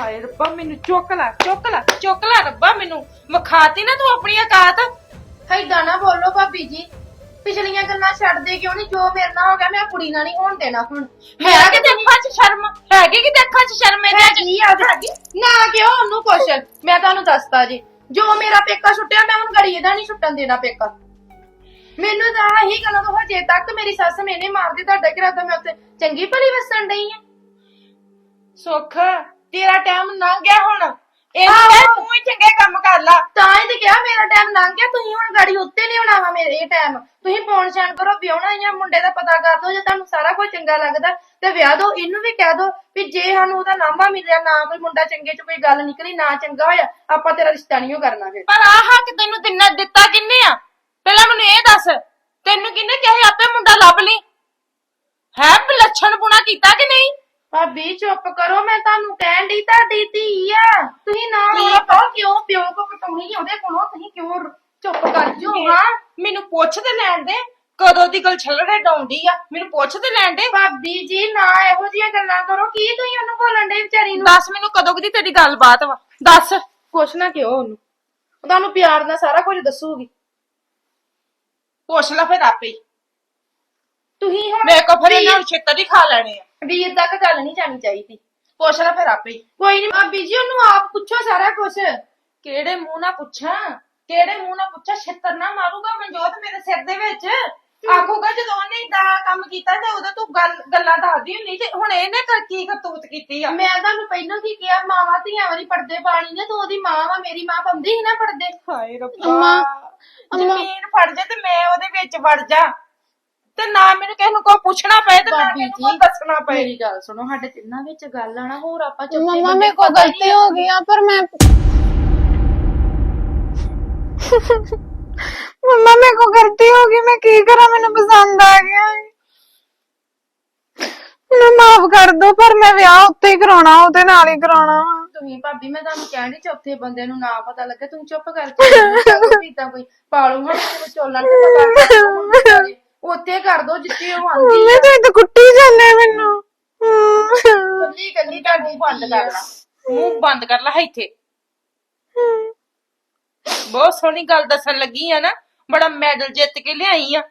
ਹਾਏ ਰੱਬਾ ਮੈਨੂੰ ਚੁੱਕ ਲੈ ਚੁੱਕ ਲੈ ਚੁੱਕ ਲੈ ਰੱਬਾ ਮੈਨੂੰ। ਵਿਖਾਤੀ ਨਾ ਤੂੰ ਆਪਣੀ ਔਕਾਤ। ਹੈਦਾ ਨਾ ਬੋਲੋ ਭਾਬੀ ਜੀ। ਪਿਛਲੀਆਂ ਗੱਲਾਂ ਛੱਡ ਦੇ ਕਿਉਂ ਨਹੀਂ ਜੋ ਮੇਰੇ ਨਾਲ ਹੋ ਗਿਆ ਮੈਂ ਕੁੜੀ ਨਾਲ ਨਹੀਂ ਹੋਣ ਦੇਣਾ ਹੁਣ। ਹੈ ਕਿ ਅੱਖਾਂ 'ਚ ਸ਼ਰਮ? ਹੈਗੀ ਕਿ ਅੱਖਾਂ 'ਚ ਸ਼ਰਮ ਇਹਦੇ 'ਚ? ਹੈਗੀ ਆ ਹੈਗੀ ਨਾ ਕਿਉਂ ਉਹਨੂੰ ਕੁਛ ਮੈਂ ਤੁਹਾਨੂੰ ਦੱਸਤਾ ਜੀ। ਜੋ ਮੇਰਾ ਪੇਕਾ ਛੁੱਟਿਆ ਮੈਂ ਹੁਣ ਗੜੀ ਇਹਦਾ ਨਹੀਂ ਛੁੱਟਣ ਦੇਣਾ ਪੇਕਾ। ਮੈਨੂੰ ਤਾਂ ਇਹੀ ਗੱਲਾਂ ਤੋਂ ਹਜੇ ਤੱਕ ਮੇਰੀ ਸੱਸ ਮੈਨੇ ਮਾਰਦੀ ਤੁਹਾਡਾ ਕਿਰਾ ਤਾਂ ਮੈਂ ਉੱਥੇ ਚੰਗੀ ਭਲੀ ਵਸਣ ਡਈ ਆ। ਸੁੱਖ ਤੇਰਾ ਟਾਈਮ ਲੰਘ ਗਿਆ ਹੁਣ। ਇਹਨੂੰ ਕਹਿ ਤੂੰ ਹੀ ਚੰਗੇ ਕੰਮ ਕਰ ਲਾ। ਤਾਂ ਹੀ ਤੇ ਕਿਹਾ ਮੇਰਾ ਟਾਈਮ ਲੰਘ ਗਿਆ ਤੁਸੀਂ ਹੁਣ ਗਾੜੀ ਉੱਤੇ ਨਹੀਂ ਆਉਣਾ ਵਾ ਮੇਰੇ ਇਹ ਟਾਈਮ ਤੁਸੀਂ ਫੋਨ ਛਾਣ ਕਰੋ ਵਿਆਹਣਾ ਜਾਂ ਮੁੰਡੇ ਦਾ ਪਤਾ ਕਰ ਦਿਓ ਜੇ ਤੁਹਾਨੂੰ ਸਾਰਾ ਕੁਝ ਚੰਗਾ ਲੱਗਦਾ ਤੇ ਵਿਆਹ ਦਿਓ ਇਹਨੂੰ ਵੀ ਕਹਿ ਦਿਓ ਵੀ ਜੇ ਸਾਨੂੰ ਉਹਦਾ ਨਾਮਾ ਮਿਲਿਆ ਨਾ ਕੋਈ ਮੁੰਡਾ ਚੰਗੇ ਚ ਕੋਈ ਗੱਲ ਨਿਕਲੀ ਨਾ ਚੰਗਾ ਹੋਇਆ ਆਪਾਂ ਤੇਰਾ ਰਿਸ਼ਤਾ ਨਹੀਂ ਉਹ ਕਰਨਾ ਫਿਰ। ਪਰ ਆਹ ਹੱਕ ਤੈਨੂੰ ਦਿਨਾ ਦਿੱਤਾ ਕਿੰਨੇ ਆ? ਪਹਿਲਾਂ ਮੈਨੂੰ ਇਹ ਦੱਸ ਤੈਨੂੰ ਕਿੰਨੇ ਕਿਹਾ ਆਪੇ ਮੁੰਡਾ ਲੱਭ ਲਈ? ਹੈ ਬਲੱਛਣ ਪੁਣਾ ਕੀਤਾ ਕਿ ਨਹੀਂ? ਭਾਬੀ ਚੁੱਪ ਕਰੋ ਮੈਂ ਤੁਹਾਨੂੰ ਕਹਿਣ ਦੀ ਤੁਹਾਡੀ ਧੀ ਆ। ਤੁਸੀਂ ਨਾ ਰੌਲਾ ਪਾਓ ਕਿਉਂ ਪਿਓ ਕੋ ਕਟਾਉਣੀ ਉਹਦੇ ਕੋਲੋਂ? ਤੁਸੀਂ ਕਿਉਂ ਚੁੱਪ ਕਰ ਜਾਓ ਹਾਂ? ਮੈਨੂੰ ਪੁੱਛ ਤੇ ਲੈਣ ਦੇ ਕਦੋਂ ਦੀ ਗੱਲ ਛੱਲੜੇ ਡਾਉਂਦੀ ਆ? ਮੈਨੂੰ ਪੁੱਛ ਤੇ ਲੈਣ ਦੇ। ਭਾਬੀ ਜੀ ਨਾ ਇਹੋ ਜਿਹੀਆਂ ਗੱਲਾਂ ਕਰੋ ਕੀ ਤੁਸੀਂ ਉਹਨੂੰ ਬੋਲਣ ਦੇ ਵਿਚਾਰੀ ਨੂੰ? ਦੱਸ ਮੈਨੂੰ ਕਦੋਂ ਦੀ ਤੇਰੀ ਗੱਲਬਾਤ ਵਾ? ਦੱਸ। ਕੁਛ ਨਾ ਕਿਉਂ ਉਹਨੂੰ? ਉਹ ਤੁਹਾਨੂੰ ਪਿਆਰ ਨਾਲ ਸਾਰਾ ਕੁਝ ਦੱਸੂਗੀ। ਪੁੱਛ ਲੈ ਫਿਰ ਆਪੇ ਹੀ। ਤੁਸੀਂ ਹੁਣ ਮੇਰੇ ਕੋ ਫਿਰ ਇਹਨਾਂ ਨੂੰ ਛੇਤਰ ਹੀ ਖਾ ਲੈਣੇ ਆ। ਵੀਰ ਤੱਕ ਗੱਲ ਨਹੀਂ ਜਾਣੀ ਚਾਹੀਦੀ। ਪੁੱਛ ਲੈ ਫਿਰ ਆਪੇ ਹੀ। ਕੋਈ ਨਹੀਂ ਭਾਬੀ ਜੀ ਉਹਨੂੰ ਆਪ ਪੁੱਛੋ ਸਾਰਾ ਕੁਝ ਕਿਹੜੇ ਮੂੰਹ ਨਾਲ ਪੁੱਛਾਂ? ਕਿਹੜੇ ਮੂੰਹ ਨਾਲ ਪੁੱਛਾਂ? ਛਿੱਤਰ ਨਾ ਮਾਰੂਗਾ ਮਨਜੋਤ ਮੇਰੇ ਸਿਰ ਦੇ ਵਿੱਚ। ਆਖੂਗਾ ਜਦੋਂ ਉਹਨੇ ਇਦਾਂ ਕੰਮ ਕੀਤਾ ਤੇ ਉਦੋਂ ਤੂੰ ਗੱਲ ਗੱਲਾਂ ਦੱਸਦੀ ਹੁੰਦੀ ਤੇ ਹੁਣ ਇਹਨੇ ਕਰ ਕੀ ਕਰਤੂਤ ਕੀਤੀ ਆ? ਮੈਂ ਤੁਹਾਨੂੰ ਪਹਿਲਾਂ ਕੀ ਕਿਹਾ? ਮਾਵਾਂ ਧੀਆਂ ਵਾਲੀ ਪਰਦੇ ਪਾਣੀ ਨੇ ਤੂੰ ਉਹਦੀ ਮਾਂ ਵਾ ਮੇਰੀ ਮਾਂ ਪਾਉਂਦੀ ਸੀ ਨਾ ਪਰਦੇ। ਹਾਏ ਅੰਮਾ, ਜ਼ਮੀਨ ਫੜ ਜਾ ਤੇ ਮੈਂ ਉਹਦੇ ਵਿੱਚ ਵੜ ਜਾ। ਤੇ ਨਾ ਮੈਨੂੰ ਕਿਸੇ ਨੂੰ ਕੋਈ ਪੁੱਛਣਾ ਪਏ ਤੇ ਨਾ ਭਾਬੀ ਮੈਨੂੰ ਕੋਈ ਜੀ, ਦੱਸਣਾ ਪਏ ਮੇਰੀ ਗੱਲ ਸੁਣੋ ਸਾਡੇ ਤਿੰਨਾਂ ਵਿੱਚ ਗੱਲ ਆ ਨਾ ਹੋਰ ਆਪਾਂ ਚੁੱਪ ਮੰਮਾ ਮੇਰੇ ਕੋਲ ਗਲਤੀ ਹੋ ਗਈ ਆ ਪਰ ਮੈਂ ਮੰਮਾ ਮੇਰੇ ਕੋਲ ਗਲਤੀ ਹੋ ਗਈ ਮੈਂ ਕੀ ਕਰਾਂ ਮੈਨੂੰ ਪਸੰਦ ਆ ਗਿਆ। ਮੈਨੂੰ ਮਾਫ ਕਰ ਦੋ ਪਰ ਮੈਂ ਵਿਆਹ ਉੱਤੇ ਹੀ ਕਰਾਉਣਾ ਉਹਦੇ ਨਾਲ ਹੀ ਕਰਾਉਣਾ ਵਾ। ਤੁਸੀਂ ਭਾਬੀ ਮੈਂ ਤੁਹਾਨੂੰ ਕਹਿਣ ਚੌਥੇ ਬੰਦੇ ਨੂੰ ਨਾ ਪਤਾ ਲੱਗੇ ਤੂੰ ਚੁੱਪ ਕਰਕੇ ਇਦਾਂ ਕੋਈ ਪਾਲੂ ਹਟ ਕੇ ਵਿਚੋਲਣ ਤੇ ਪਤਾ ਕਰ ਦਿਓ ਹੁਣ ਵਿਚਾਰੇ। ਉੱਥੇ ਕਰ ਦੋ ਜਿੱਥੇ ਉਹ ਆਂਦੀ ਮੰਮੀ ਤੁਸੀਂ ਤਾਂ ਕੁੱਟੀ ਜਾਂਦੇ ਮੈਨੂੰ। ਕੱਲੀ ਕੱਲੀ ਤੁਹਾਡੀ ਬੰਦ ਕਰ ਲਾ। ਮੂੰਹ ਬੰਦ ਕਰ ਲਾ ਇੱਥੇ। ਬਹੁਤ ਸੋਹਣੀ ਗੱਲ ਦੱਸਣ ਲੱਗੀ ਆ ਨਾ। ਬੜਾ ਮੈਡਲ ਜਿੱਤ ਕੇ ਲਿਆਈ ਆ।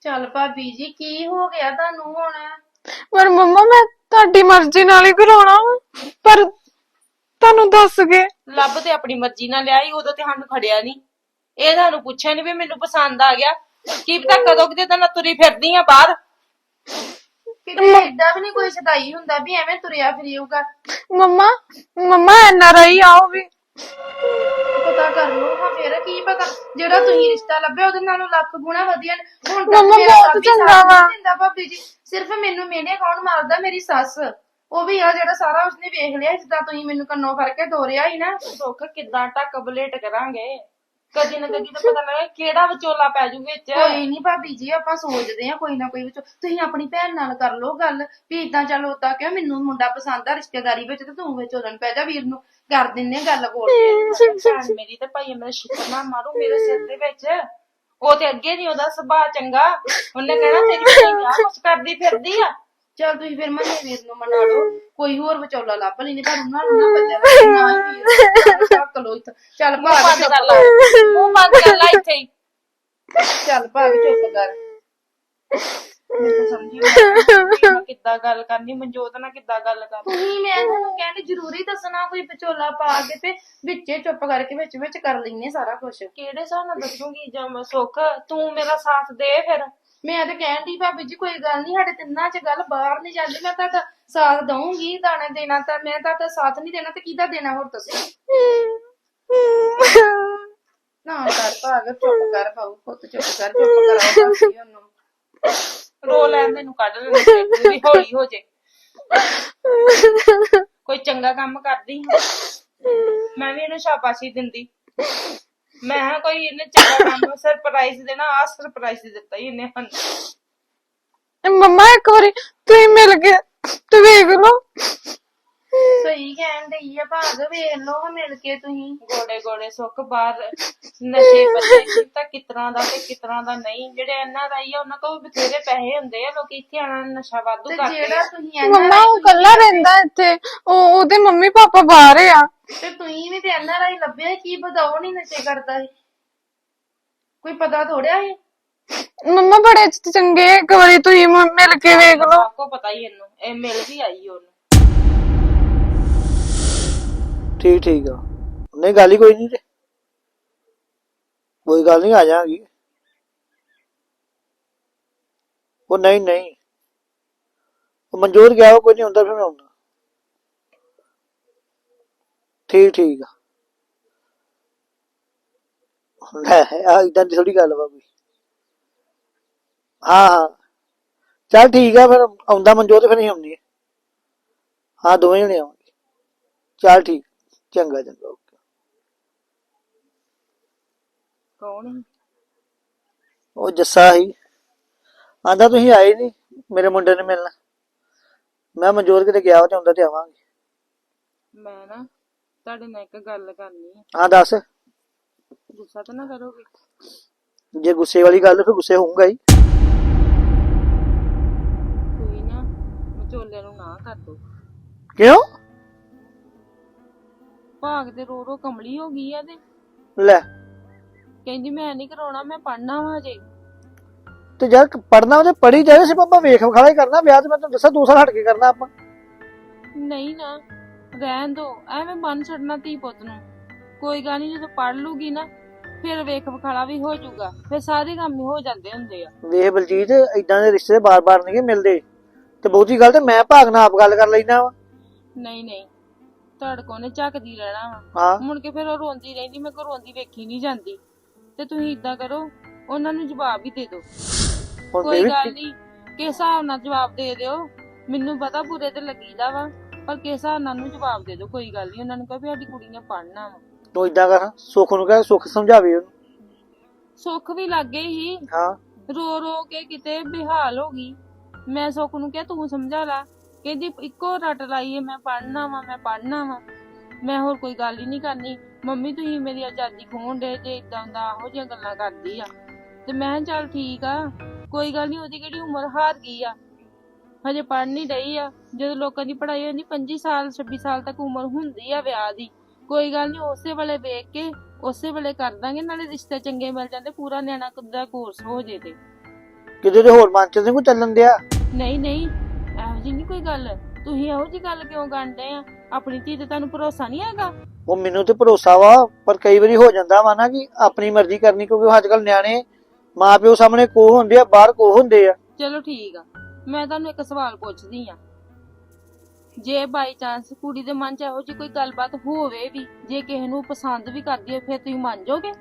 ਚੱਲ ਭਾਬੀ ਜੀ ਕੀ ਹੋ ਗਿਆ ਤੁਹਾਨੂੰ ਹੁਣ? ਪਰ ਮੰਮਾ ਮੈਂ ਤੁਹਾਡੀ ਮਰਜ਼ੀ ਨਾਲ ਹੀ ਕਰਾਉਣਾ ਵਾ। ਪਰ ਤੁਹਾਨੂੰ ਦੱਸ ਕੇ। ਲੱਭ ਤੇ ਆਪਣੀ ਮਰਜ਼ੀ ਨਾਲ ਲਿਆਈ ਉਦੋਂ ਤੇ ਸਾਨੂੰ ਖੜਿਆ ਨਹੀਂ ਇਹ ਤੁਹਾਨੂੰ ਪੁੱਛਿਆ ਨਹੀਂ ਵੀ ਮੈਨੂੰ ਪਸੰਦ ਆ ਗਿਆ। ਕੀ ਪਤਾ ਕਦੋਂ ਕਿਤੇ ਤਾਂ ਤੁਰੀ ਫਿਰਦੀ ਆ ਬਾਹਰ। ਕਿਤੇ ਏਦਾਂ ਵੀ ਨਹੀਂ ਕੋਈ ਸਦਾਈ ਹੁੰਦਾ ਵੀ ਐਵੇਂ ਤੁਰਿਆ ਫਿਰਿਊਗਾ। ਮੰਮਾ ਮੰਮਾ ਐਨਆਰਆਈ ਆਓ ਵੀ। ਪਤਾ ਕਰ ਲਓ ਹਾਂ ਫੇਰ ਕੀ ਪਤਾ। ਜਿਹੜਾ ਤੁਸੀਂ ਰਿਸ਼ਤਾ ਲੱਭਿਆ ਉਹਦੇ ਨਾਲੋਂ ਲੱਖ ਗੁਣਾ ਵਧੀਆ ਨੇ। ਹੁਣ ਤੱਕ ਮੰਮਾ ਮੇਰਾ ਬਹੁਤ ਭਾਬੀ ਚੰਗਾ ਸਾਥ ਨਹੀਂ ਵਾ। ਦਿੰਦਾ ਭਾਬੀ ਜੀ। ਸਿਰਫ ਮੈਨੂੰ ਮੇਨੇ ਕੌਣ ਮਾਰਦਾ ਮੇਰੀ ਸੱਸ। ਉਹ ਵੀ ਆ ਜਿਹੜਾ ਸਾਰਾ ਉਸਨੇ ਵੇਖ ਲਿਆ ਜਿੱਦਾਂ ਤੁਸੀਂ ਮੈਨੂੰ ਕੰਨੋਂ ਫੜ ਕੇ ਤੋਰਿਆ ਸੀ ਨਾ। ਸੁੱਖ ਕਿੱਦਾਂ ਟੱਕ ਬਲੇਟ ਕਰਾਂਗੇ? ਕਦੀ ਨਾ ਕਦੀ ਤਾਂ ਪਤਾ ਲੱਗੇ ਕਿਹੜਾ ਵਿਚੋਲਾ ਪੈ ਜੂ ਵਿੱਚ। ਕੋਈ ਨਹੀਂ ਭਾਬੀ ਜੀ ਆਪਾਂ ਸੋਚਦੇ ਆ ਕੋਈ ਨਾ ਕੋਈ ਵਿੱਚ ਤੁਸੀਂ ਆਪਣੀ ਭੈਣ ਨਾਲ ਕਰ ਲਓ ਗੱਲ ਵੀ ਇਦਾਂ ਚੱਲ ਉਦਾਂ ਕਿਉਂ? ਮੈਨੂੰ ਮੁੰਡਾ ਪਸੰਦ ਆ ਰਿਸ਼ਤੇਦਾਰੀ ਵਿੱਚ ਤੇ ਤੂੰ ਵਿੱਚ ਉਹਦਨ ਪੈ ਜਾ ਵੀਰ ਨੂੰ ਕਰ ਦਿੰਨੇ ਗੱਲ ਬੋਲ ਕੇ। ਭੈਣ ਮੇਰੀ ਤੇ ਭਾਈ ਮੇਰੇ ਸ਼ਿਕਰ ਨਾ ਮਾਰੂ ਮੇਰੇ ਸਿਰ ਦੇ ਵਿੱਚ। ਉਹ ਤੇ ਅੱਗੇ ਨਹੀਂ ਉਹਦਾ ਸੁਭਾਅ ਚੰਗਾ। ਉਹਨੇ ਕਹਿਣਾ ਤੇਰੀ ਭੈਣ ਆ ਕੁਛ ਕਰਦੀ ਫਿਰਦੀ ਆ। ਚਲ ਤੁਸੀਂ ਫਿਰ ਮੰਨੇ ਵੀਰ ਨੂੰ ਮਨਾ ਲਓ ਕੋਈ ਹੋਰ ਵਿਚੋਲਾ ਲੱਭ ਲੈਣੀ ਪਰ ਉਹਨਾਂ ਨੂੰ ਨਾ ਪੱਲੇ ਨਾ ਹੀ ਵੀਰ ਚੱਕ ਲੋ ਇੱਥੇ। ਚੱਲ ਮੂੰਹ ਭਾਗ ਬੰਦ ਕਰ ਲਾ ਮੂੰਹ ਬੰਦ ਕਰ ਲਾ ਇੱਥੇ ਹੀ। ਚੱਲ ਭਾਗ ਚੁੱਪ ਕਰ। ਮੈਨੂੰ ਤਾਂ ਸਮਝੀ ਨਹੀਂ ਮੈਂ ਕਿੱਦਾਂ ਗੱਲ ਕਰਨੀ ਮਨਜੋਤ ਨਾਲ ਕਿੱਦਾਂ ਗੱਲ ਕਰਨੀ? ਤੁਸੀਂ ਮੈਂ ਤੁਹਾਨੂੰ ਕਹਿੰਦੀ ਜ਼ਰੂਰੀ ਦੱਸਣਾ ਕੋਈ ਵਿਚੋਲਾ ਪਾ ਕੇ ਤੇ ਵਿੱਚੇ ਚੁੱਪ ਕਰਕੇ ਵਿੱਚ ਵਿੱਚ ਕਰ ਲੈਨੇ ਸਾਰਾ ਕੁਝ ਕਿਹੜੇ ਹਿਸਾਬ ਨਾਲ ਦੱਸੂਗੀ ਜਾਂ ਮੈਂ ਸੁੱਖ? ਤੂੰ ਮੇਰਾ ਸਾਥ ਦੇ ਫਿਰ। ਮੈਂ ਤਾਂ ਕਹਿਣ ਦੀ ਭਾਬੀ ਜੀ, ਕੋਈ ਗੱਲ ਨਹੀਂ ਸਾਡੇ ਤਿੰਨਾਂ 'ਚ ਗੱਲ ਬਾਹਰ ਨਹੀਂ ਜਾਂਦੀ, ਮੈਂ ਤੁਹਾਡਾ ਸਾਥ ਦਊਂਗੀ ਦਾਣਾ ਦੇਣਾ ਤਾਂ, ਮੈਂ ਤੁਹਾਡਾ ਸਾਥ ਨਹੀਂ ਦੇਣਾ, ਤੇ ਕਿਹਦਾ ਦੇਣਾ ਹੋਰ ਤੁਸੀਂ? ਨਾ ਕਰ ਭਾਗ, ਚੁੱਪ ਕਰ ਪਾਉ ਪੁੱਤ ਚੁੱਪ ਕਰ, ਚੁੱਪ ਕਰਾਓ ਬਸ ਉਹਨੂੰ। ਰੋ ਲੈਣ ਮੈਨੂੰ ਕੱਢ ਲੈਣ ਪੂਰੀ ਹੌਲੀ ਹੋ ਜੇ। ਕੋਈ ਚੰਗਾ ਕੰਮ ਕਰਦੀ ਮੈਂ ਵੀ ਇਹਨੂੰ ਸ਼ਾਬਾਸ਼ੀ ਦਿੰਦੀ। ਮੈਂ ਕਿਹਾ ਕੋਈ ਇਹਨੇ ਚੰਗਾ ਕੰਮ ਸਰਪ੍ਰਾਈਜ਼ ਦੇਣਾ ਆ ਸਰਪ੍ਰਾਈਜ਼ ਦਿੱਤਾ ਹੀ ਇਹਨੇ ਸਾਨੂੰ। ਮੰਮਾ ਇੱਕ ਵਾਰੀ ਤੁਸੀਂ ਮਿਲ ਕੇ ਤੇ ਵੇਖ ਲਓ। ਸਹੀ ਕਹਿਣ ਡਈ ਆ ਭਾਗ ਵੇਖ ਲਓ ਮਿਲ ਕੇ ਤੁਸੀਂ। ਗੋੜੇ ਗੋੜੇ ਸੁੱਕ ਬਾਹਰ ਨਸ਼ੇ ਬੱਚੇ ਤਾਂ ਕਿਤਨਾ ਦਾ ਤੇ ਕਿਤਨਾ ਦਾ ਨਹੀਂ। ਜਿਹੜੇ ਇਹਨਾਂ ਦਾ ਹੀ ਆ ਉਹਨਾਂ ਕੋਲ ਬਥੇਰੇ ਪੈਸੇ ਹੁੰਦੇ ਆ ਲੋਕੀ ਇੱਥੇ ਆਣਾ ਨਸ਼ਾ ਵਾਧੂ ਤੇ ਕਰਦੇ ਜਿਹੜਾ ਆ ਤੁਸੀਂ ਮੰਮਾ ਉਹ ਕੱਲਾ ਰਹਿੰਦਾ ਇੱਥੇ। ਉਹ ਉਹਦੇ ਮੰਮੀ ਪਾਪਾ ਬਾਹਰ ਆ। ਤੇ ਤੁਸੀਂ ਵੀ ਤੇ ਐਨ ਆਰ ਆਈ ਲੱਭਿਆ ਕੀ ਪਤਾ ਉਹ ਨਹੀਂ ਨਸ਼ੇ ਕਰਦਾ ਹੈ ਕੋਈ ਪਤਾ ਥੋੜਿਆ ਹੈ ਮੰਮਾ ਬੜੇ ਚ- ਚੰਗੇ ਆ, ਇੱਕ ਵਾਰੀ ਤੁਸੀਂ ਮ- ਮਿਲ ਕੇ ਵੇਖ ਲਓ। ਸਭ ਕੋ ਪਤਾ ਹੀ ਇਹਨੂੰ। ਇਹ ਮਿਲ ਵੀ ਆਈ ਉਹਨੂੰ। ਠੀਕ ਠੀਕ ਆ। ਨਹੀਂ, ਗੱਲ ਹੀ ਕੋਈ ਨਹੀਂ ਤੇ। ਕੋਈ ਗੱਲ ਨਹੀਂ, ਆ ਜਾਾਂਗੀ ਉਹ ਨਹੀਂ ਨਹੀਂ। ਉਹ ਮਨਜੂਰ ਗਿਆ ਉਹ ਕੋਈ ਨਹੀਂ ਹੁੰਦਾ, ਫਿਰ ਮੈਂ ਆਉਂਦਾ। ਠੀਕ ਠੀਕ ਆ। ਆ ਇਦਾਂ ਦੀ ਥੋੜੀ ਗੱਲ ਵਾ ਕੋਈ। ਹਾਂ ਹਾਂ। ਚੱਲ ਠੀਕ ਆ, ਫਿਰ ਆਉਂਦਾ ਮਨਜੋਤ, ਫਿਰ ਨਹੀਂ ਆਉਂਦੀ ਹਾਂ, ਦੋਵੇਂ ਜਣੇ ਆਵਾਂਗੇ। ਚੱਲ ਠੀਕ ਚੰਗਾ ਚੰਗਾ ਓਕੇ। ਕੌਣ? ਉਹ ਜੱਸਾ ਸੀ। ਆਂਦਾ ਤੁਸੀਂ ਆਏ ਨਹੀਂ ਮੇਰੇ ਮੁੰਡੇ ਨੇ ਮਿਲਣਾ। ਮੈਂ ਮਨਜੋਰ ਕਿਤੇ ਗਿਆ ਤੇ ਆਉਂਦਾ ਤੇ ਆਵਾਂਗੇ। ਮੈਂ ਨਾ ਤੁਹਾਡੇ ਨਾਲ ਇੱਕ ਗੱਲ ਕਰਨੀ ਹੈ ਹਾਂ ਦੱਸ। ਗੁੱਸਾ ਤਾਂ ਨਾ ਕਰੋਗੇ? ਜੇ ਗੁੱਸੇ ਵਾਲੀ ਗੱਲ ਫਿਰ ਗੁੱਸੇ ਹੋਊਂਗਾ ਹੀ। ਕੋਈ ਨਾ ਵਿਚੋਲੇ ਨੂੰ ਨਾ ਕਰ ਦੋ। ਕਿਉਂ? ਭਾਗ ਤੇ ਰੋ ਰੋ ਕਮਲੀ ਹੋ ਗਈ ਆ ਤੇ ਲੈ। ਕਹਿੰਦੀ ਮੈਂ ਨਹੀਂ ਕਰਾਉਣਾ ਮੈਂ ਪੜਨਾ ਵਾ ਹਜੇ। ਤੇ ਜਦ ਪੜਨਾ ਉਹਦੇ ਪੜੀ ਜਾਵੇ ਸੀ ਪਾਪਾ ਵੇਖ ਵਿਖਾਲਾ ਹੀ ਕਰਨਾ ਵਿਆਹ ਤੇ ਮੈਂ ਤੁਹਾਨੂੰ ਦੱਸਾਂ ਦੋ ਸਾਲ ਹਟ ਕੇ ਕਰਨਾ ਆਪਾਂ। ਨਹੀਂ ਨਾ ਰਹਿਣ ਦੋ ਐਵੇਂ ਬੰਨ ਛੱਡਣਾ ਧੀ ਪੁੱਤ ਨੂੰ। ਕੋਈ ਗੱਲ ਨਹੀਂ ਜਦੋਂ ਪੜ ਲੂਗੀ ਨਾ ਫਿਰ ਵੇਖ ਵਿਖਾਲਾ ਵੀ ਹੋ ਜਾਊਗਾ। ਫਿਰ ਸਾਰੇ ਕੰਮ ਹੀ ਹੋ ਜਾਂਦੇ ਹੁੰਦੇ ਆ। ਵੇਖ ਬਲਜੀਤ ਇਦਾਂ ਦੇ ਰਿਸ਼ਤੇ ਬਾਰ-ਬਾਰ ਨਹੀਂ ਮਿਲਦੇ। ਤੇ ਬਹੁਤੀ ਗੱਲ ਤੇ ਮੈਂ ਭਾਗ ਨਾਲ ਆਪ ਗੱਲ ਕਰ ਲੈਣਾ ਵਾ। ਨਹੀਂ ਨਹੀਂ ਤੁਹਾਡੇ ਕੋਲ ਨੇ ਝੱਕਦੀ ਰਹਿਣਾ ਵਾ। ਹਾਂ। ਮੁੜ ਕੇ ਫਿਰ ਉਹ ਰੋਂਦੀ ਰਹਿੰਦੀ ਮੈਂ ਕੋ ਰੋਂਦੀ ਵੇਖੀ ਨਹੀਂ ਜਾਂਦੀ। ਤੇ ਤੁਸੀਂ ਇਦਾਂ ਕਰੋ ਉਹਨਾਂ ਨੂੰ ਜਵਾਬ ਹੀ ਦੇ ਦਿਓ। ਹੁਣ ਕੋਈ ਬੇਬੀ ਗੱਲ ਨਹੀਂ ਕਿਸ ਹਿਸਾਬ ਨਾਲ ਜਵਾਬ ਦੇ ਦਿਓ ਮੈਨੂੰ ਪਤਾ ਬੁਰੇ ਤੇ ਲੱਗੀਦਾ ਵਾ ਪਰ ਕਿਸ ਹਿਸਾਬ ਨਾਲ ਨੂੰ ਜਵਾਬ ਦੇ ਦਿਓ ਕੋਈ ਗੱਲ ਨਹੀਂ ਉਹਨਾਂ ਨੂੰ ਕਹੋ ਵੀ ਸਾਡੀ ਕੁੜੀ ਨੇ ਪੜ੍ਹਨਾ ਵਾ। ਤੂੰ ਇਦਾਂ ਕਰ ਸੁੱਖ ਨੂੰ ਕਹਿ ਸੁੱਖ ਸਮਝਾਵੇ ਉਹਨੂੰ। ਸੁੱਖ ਵੀ ਲੱਗੇ ਹੀ। ਹਾਂ। ਰੋ ਰੋ ਕੇ ਕਿਤੇ ਬਿਹਾਲ ਹੋ ਗਈ। ਮੈਂ ਸੁੱਖ ਨੂੰ ਕਿਹਾ ਤੂੰ ਸਮਝਾ ਲਾ। ਕਹਿੰਦੀ ਇੱਕੋ ਰੱਟ ਲਾਈਏ ਮੈਂ ਪੜ੍ਹਨਾ ਵਾ ਮੈਂ ਪੜ੍ਹਨਾ ਵਾ। ਮੈਂ ਹੋਰ ਕੋਈ ਗੱਲ ਹੀ ਨਹੀਂ ਕਰਨੀ। ਮੰਮੀ ਤੁਸੀਂ ਮੇਰੀ ਆਜ਼ਾਦੀ ਖੋਣ ਦੇ ਜੇ ਇਦਾਂ ਦਾ ਇਹੋ ਜਿਹੀਆਂ ਗੱਲਾਂ ਕਰਦੀ ਆ। ਤੇ ਮੈਂ ਕਿਹਾ ਚੱਲ ਠੀਕ ਆ। ਕੋਈ ਗੱਲ ਨਹੀਂ ਉਹਦੀ ਕਿਹੜੀ ਉਮਰ ਹਾਰ ਗਈ ਆ। ਹਜੇ ਪੜ੍ਹ ਨਹੀਂ ਰਹੀ ਆ। ਜਦੋਂ ਲੋਕਾਂ ਦੀ ਪੜ੍ਹਾਈ ਹੁੰਦੀ 25 ਸਾਲ 26 ਸਾਲ ਤੱਕ ਉਮਰ ਹੁੰਦੀ ਆ ਵਿਆਹ ਦੀ। ਕੋਈ ਗੱਲ ਨਹੀਂ ਉਸੇ ਵੇਲੇ ਵੇਖ ਕੇ ਉਸੇ ਵੇਲੇ ਕਰ ਦਾਂਗੇ ਨਾਲੇ ਰਿਸ਼ਤੇ ਚੰਗੇ ਮਿਲ ਜਾਂਦੇ ਪੂਰਾ ਨਿਆਣਾ ਦਾ ਕੋਰਸ ਹੋ ਜੇ ਤੇ। ਕਿਤੇ ਤੇ ਹੋਰ ਮਨ ਚ ਚੱਲਣ ਦਿਆ? ਨਹੀਂ ਨਹੀਂ। ਇਹੋ ਜੀ ਨਹੀਂ ਕੋਈ ਗੱਲ। ਤੁਸੀਂ ਇਹੋ ਜੀ ਗੱਲ ਕਿਉਂ ਕਰਦੇ ਆ? ਆਪਣੀ ਧੀ ਤੇ ਤੁਹਾਨੂੰ ਭਰੋਸਾ ਨਹੀਂ ਹੈਗਾ? ਉਹ ਮੈਨੂੰ ਤੇ ਭਰੋਸਾ ਵਾ ਪਰ ਕਈ ਵਾਰੀ ਹੋ ਜਾਂਦਾ ਵਾ ਨਾ ਕਿ ਆਪਣੀ ਮਰਜ਼ੀ ਕਰਨੀ ਕਿਉਂਕਿ ਅੱਜ ਕੱਲ ਨਿਆਣੇ ਮਾਂ ਪਿਓ ਸਾਹਮਣੇ ਕੋ ਹੁੰਦੇ ਆ ਬਾਹਰ ਕੋ ਹੁੰਦੇ ਆ। ਚਲੋ ਠੀਕ ਆ। ਮੈਂ ਤੁਹਾਨੂੰ ਇੱਕ ਸਵਾਲ ਪੁੱਛਦੀ ਆ। ਜੇ ਬਾਈ ਚਾਂਸ ਕੁੜੀ ਦੇ ਮਨ 'ਚ ਇਹੋ ਜੀ ਕੋਈ ਗੱਲਬਾਤ ਹੋਵੇ ਵੀ ਜੇ ਕਿਸੇ ਨੂੰ ਪਸੰਦ ਵੀ ਕਰਦੀ ਹੈ ਫਿਰ ਤੁਸੀਂ ਮੰਨ ਜਾਓਗੇ?